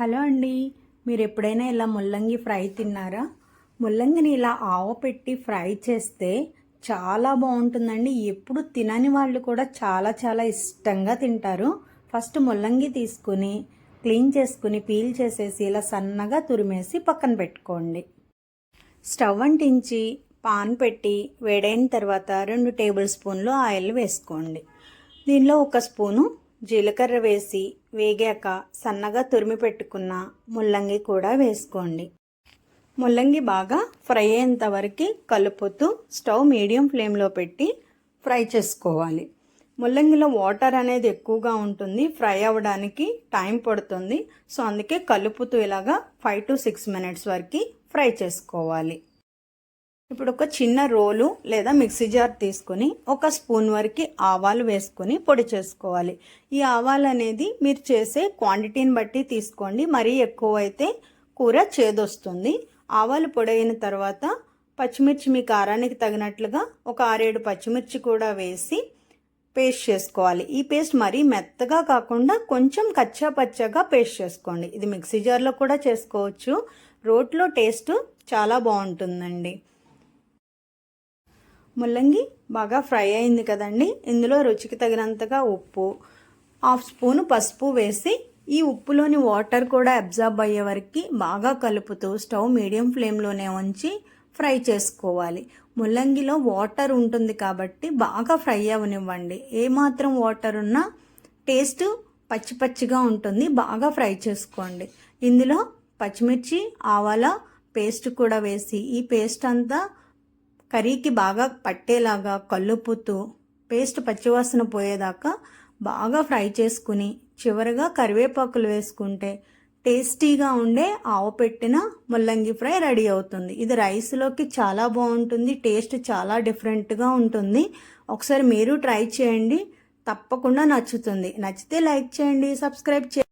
Hello అండి మీరు ఎప్పుడైనా ఇలా ముల్లంగి ఫ్రై తిన్నారా? ముల్లంగిని ఇలా ఆవ పెట్టి ఫ్రై చేస్తే చాలా బాగుంటుందండి. ఎప్పుడు తినని వాళ్ళు కూడా చాలా చాలా ఇష్టంగా తింటారు. ఫస్ట్ ముల్లంగి తీసుకుని క్లీన్ చేసుకుని పీల్ చేసేసి ఇలా సన్నగా తురిమేసి పక్కన పెట్టుకోండి. స్టవ్ అంటించి పాన్ పెట్టి వేడైన తర్వాత రెండు టేబుల్ స్పూన్లు ఆయిల్ వేసుకోండి. దీనిలో ఒక స్పూను జీలకర్ర వేసి వేగాక సన్నగా తురిమి పెట్టుకున్న ముల్లంగి కూడా వేసుకోండి. ముల్లంగి బాగా ఫ్రై అయ్యేంత వరకు కలుపుతూ స్టవ్ మీడియం ఫ్లేమ్లో పెట్టి ఫ్రై చేసుకోవాలి. ముల్లంగిలో వాటర్ అనేది ఎక్కువగా ఉంటుంది ఫ్రై అవ్వడానికి టైం పడుతుంది. సో అందుకే కలుపుతూ ఇలాగా ఫైవ్ టు సిక్స్ మినిట్స్ వరకు ఫ్రై చేసుకోవాలి. ఇప్పుడు ఒక చిన్న రోలు లేదా మిక్సీ జార్ తీసుకొని ఒక స్పూన్ వరకు ఆవాలు వేసుకొని పొడి చేసుకోవాలి. ఈ ఆవాలు అనేది మీరు చేసే క్వాంటిటీని బట్టి తీసుకోండి. మరీ ఎక్కువ అయితే కూర చేదొస్తుంది. ఆవాలు పొడి అయిన తర్వాత పచ్చిమిర్చి మీ కారానికి తగినట్లుగా ఒక ఆరేడు పచ్చిమిర్చి కూడా వేసి పేస్ట్ చేసుకోవాలి. ఈ పేస్ట్ మరీ మెత్తగా కాకుండా కొంచెం కచ్చా పచ్చగా పేస్ట్ చేసుకోండి. ఇది మిక్సీ జార్లో కూడా చేసుకోవచ్చు. రోట్లో టేస్ట్ చాలా బాగుంటుందండి. ముల్లంగి బాగా ఫ్రై అయింది కదండి. ఇందులో రుచికి తగినంతగా ఉప్పు హాఫ్ స్పూన్ పసుపు వేసి ఈ ఉప్పులోని వాటర్ కూడా అబ్జార్బ్ అయ్యే వరకు బాగా కలుపుతూ స్టవ్ మీడియం ఫ్లేమ్లోనే ఉంచి ఫ్రై చేసుకోవాలి. ముల్లంగిలో వాటర్ ఉంటుంది కాబట్టి బాగా ఫ్రై అవనివ్వండి. ఏమాత్రం వాటర్ ఉన్నా టేస్ట్ పచ్చి పచ్చిగా ఉంటుంది. బాగా ఫ్రై చేసుకోండి. ఇందులో పచ్చిమిర్చి ఆవాల పేస్ట్ కూడా వేసి ఈ పేస్ట్ అంతా కర్రీకి బాగా పట్టేలాగా కల్లుపుతూ పేస్ట్ పచ్చివాసన పోయేదాకా బాగా ఫ్రై చేసుకుని చివరిగా కరివేపాకులు వేసుకుంటే టేస్టీగా ఉండే ఆవు పెట్టిన ముల్లంగి ఫ్రై రెడీ అవుతుంది. ఇది రైస్లోకి చాలా బాగుంటుంది టేస్ట్ చాలా డిఫరెంట్గా ఉంటుంది. ఒకసారి మీరు ట్రై చేయండి తప్పకుండా నచ్చుతుంది. నచ్చితే లైక్ చేయండి సబ్స్క్రైబ్ చేయండి